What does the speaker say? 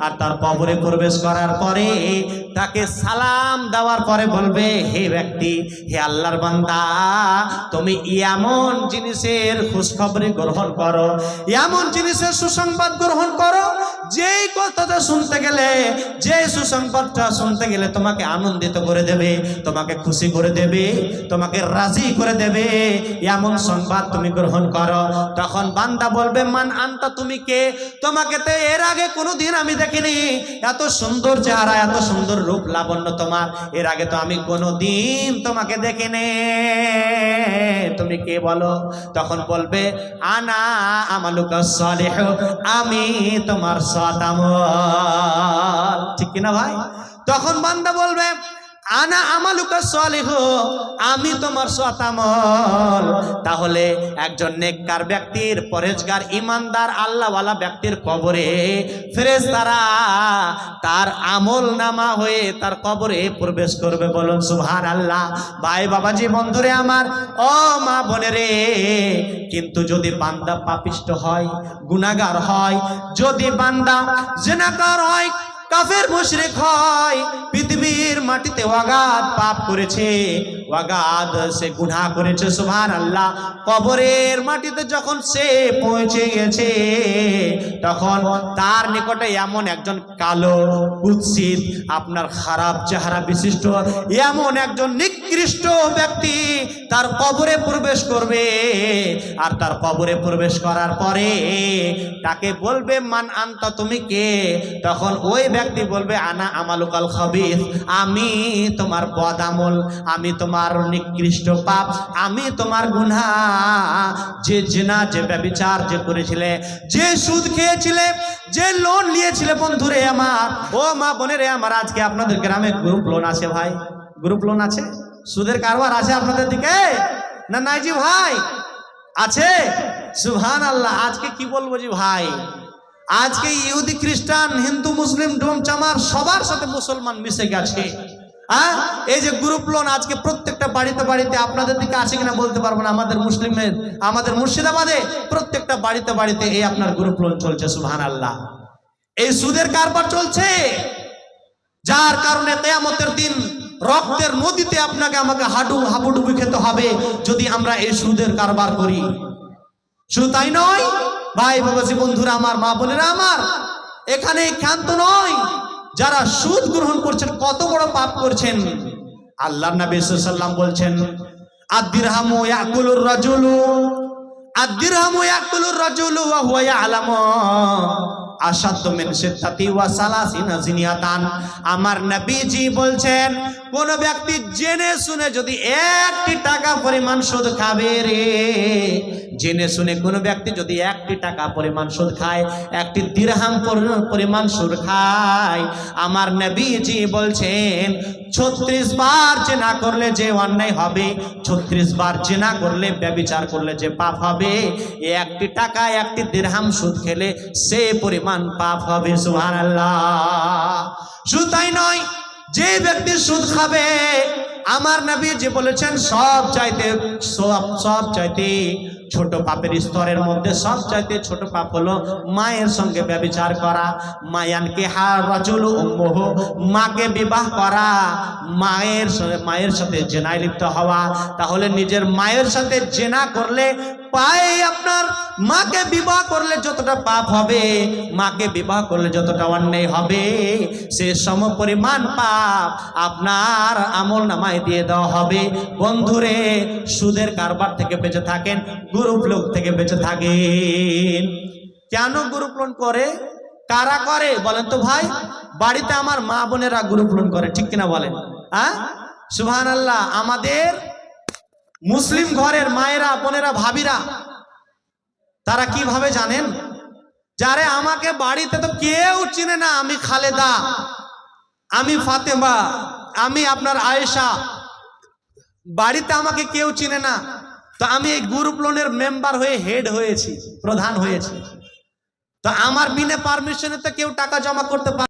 আর তার কবরে প্রবেশ করার পরে তাকে সালাম দেওয়ার পরে বলবে, হে ব্যক্তি, হে আল্লাহর বান্দা, তুমি এমন জিনিসের খুশখবরি গ্রহণ করো এমন জিনিসের সুসংবাদ গ্রহণ করো যেই কথাটা শুনতে গেলে যে সুসংবাদটা শুনতে গেলে তোমাকে আনন্দিত করে দেবে, তোমাকে খুশি করে দেবে, তোমাকে রাজি করে দেবে, এমন সংবাদ তুমি গ্রহণ করো। তখন বান্দা বলবে, মান আনতা, তুমি কে? তোমাকে তো এর আগে কোনোদিন আমি দেখিনি। এত সুন্দর চেহারা, এত সুন্দর রূপ লাবণ্য তোমার। এর আগে তো আমি কোনোদিন তোমাকে দেখিনি। তুমি কে বলো? তখন বলবে, আনা আমালুকা সালেহ, আমি তোমার সতামল ঠিক কিনা ভাই? তখন বান্দা বলবে আনা আমালুকা সালেহ, আমি তোমার সতামল তাহলে একজন নেককার ব্যক্তির পরেজগার, ইমানদার, আল্লাহওয়ালা ব্যক্তির কবরে ফেরেশতারা তার আমল নামা হয়ে তার কবরে প্রবেশ করবে বলুন সুহার আল্লাহ ভাই বাবাজি, বন্ধুরে আমার, ও মা বোনে রে কিন্তু যদি বান্দা পাপিষ্ট হয় গুনাগার হয়, যদি বান্দা জেনাকার হয় কাফের মুশরিক হয় পৃথিবীর মাটিতে ওয়াগাদ পাপ করেছে। ওয়াগাদ, সে গুনাহ করেছে সুবহান আল্লাহ কবরের মাটিতে যখন সে পৌঁছে গেছে, তখন তার নিকটে এমন একজন কালো, কুৎসিত, আপনার খারাপ চেহারা বিশিষ্ট, এমন একজন নিকৃষ্ট ব্যক্তি তার কবরে প্রবেশ করবে। আর তার কবরে প্রবেশ করার পরে তাকে বলবে, মান আনতা, তুমি কে? তখন ওই ব্যক্তি বলবে, আনা আমালুকাল খবিস। আমি তোমার বদামল আমি তোমার নিকৃষ্ট পাপ, আমি তোমার গুনাহ। যে জেনা, যে ব্যবিচার, যে করেছিলে, যে সুদ খেয়েছিলে, যে লোন নিয়েছিলে বন্ধুরে আমার। ও মা বোনেরে আমার, আজকে আপনাদের গ্রামে গ্রুপ লোন আছে ভাই? গ্রুপ লোন আছে? সুদের কারবার আছে আপনাদের দিকে? না নাই জি ভাই? আছে? সুহান আল্লাহ আজকে কি বলব জি ভাই? আজকে ইহুদি খ্রিস্টান, হিন্দু, মুসলিম ডোম চামার সবার সাথে মুসলমান মিশে গেছে। হ্যাঁ? এই যে গ্রুপ লোন আজকে প্রত্যেকটা বাড়িতে বাড়িতে আপনাদের দিকে আছে কিনা বলতে পারব না। আমাদের মুসলিমের, আমাদের মুর্শিদাবাদে প্রত্যেকটা বাড়িতে বাড়িতে এই আপনার গ্রুপ লোন চলছে সুহান আল্লাহ এই সুদের কারবার চলছে। যার কারণে কেয়ামতের দিন রক্তের নদীতে আপনাকে আমাকে হাডু হাবুডুবি খেতে হবে যদি আমরা এই সুদের কারবার করি। শুধু তাই নয়, ভাই বাবাজি বন্ধুরা, আমার মা বোনেরা আমার এখানে ক্ষান্ত নয়। যারা সুদ গ্রহণ করছেন, কত বড় পাপ করছেন। আল্লাহ নবী সাল্লাম বলছেন রাজুলু রাজুলু ওয়া আমার নবীজি বলছেন, কোন ব্যক্তি জেনে শুনে যদি একটি টাকা পরিমাণ সুদ খাবে রে জেনে শুনে কোন ব্যক্তি যদি একটি টাকা পরিমাণ সুদ খায়, একটি দিরহাম পরি- পরিমাণ সুদ খায়। আমার নবীজি বলছেন, ছত্রিশ বার জেনা করলে যে অন্যায় হবে, ছত্রিশ বার জেনা করলে ব্যবিচার করলে যে পাপ হবে। একটি টাকা, একটি দিরহাম সুদ খেলে সে পরিমাণ পাপ হবে সুহান শুধু তাই নয়, যে ব্যক্তি সুদ খাবে, আমার নবী যে বলেছেন, সব চাইতে, সব সব চাইতে ছোট পাপের স্তরের মধ্যে সব চাইতে ছোট পাপ হলো মায়ের সঙ্গে ব্যবচার করা। মায়ানকে হার রচল মোহ মাকে বিবাহ করা। মায়ের মায়ের সাথে জেনায় লিপ্ত হওয়া। তাহলে নিজের মায়ের সাথে জেনা করলে পায়ে আপনার মাকে বিবাহ করলে যতটা পাপ হবে, মাকে বিবাহ করলে যতটা অন্যায় হবে, সে সম পরিমাণ পাপ আপনার আমল নামায় দিয়ে দেওয়া হবে। বন্ধুরে, সুদের কারবার থেকে বেঁচে থাকেন, গ্রুপ লোক থেকে বেঁচে থাকেন। কেন গ্রুপ লোন করে? কারা করে বলেন তো ভাই? বাড়িতে আমার মা বোনেরা গ্রুপ লোন করে, ঠিক কিনা বলেন? হ্যাঁ? সুহান আল্লাহ আমাদের মুসলিম ঘরের মায়েরা, বোনেরা, ভাবিরা, তারা কীভাবে জানেন? যারে আমাকে বাড়িতে তো কেউ চিনে না, আমি খালেদা, আমি ফাতেমা, আমি আপনার আয়েশা। বাড়িতে আমাকে কেউ চিনে না। তো আমি এই গ্রুপ লোনের মেম্বার হয়ে হেড হয়েছি, প্রধান হয়েছি। তো আমার বিনা পারমিশনে তো কেউ টাকা জমা করতে পারে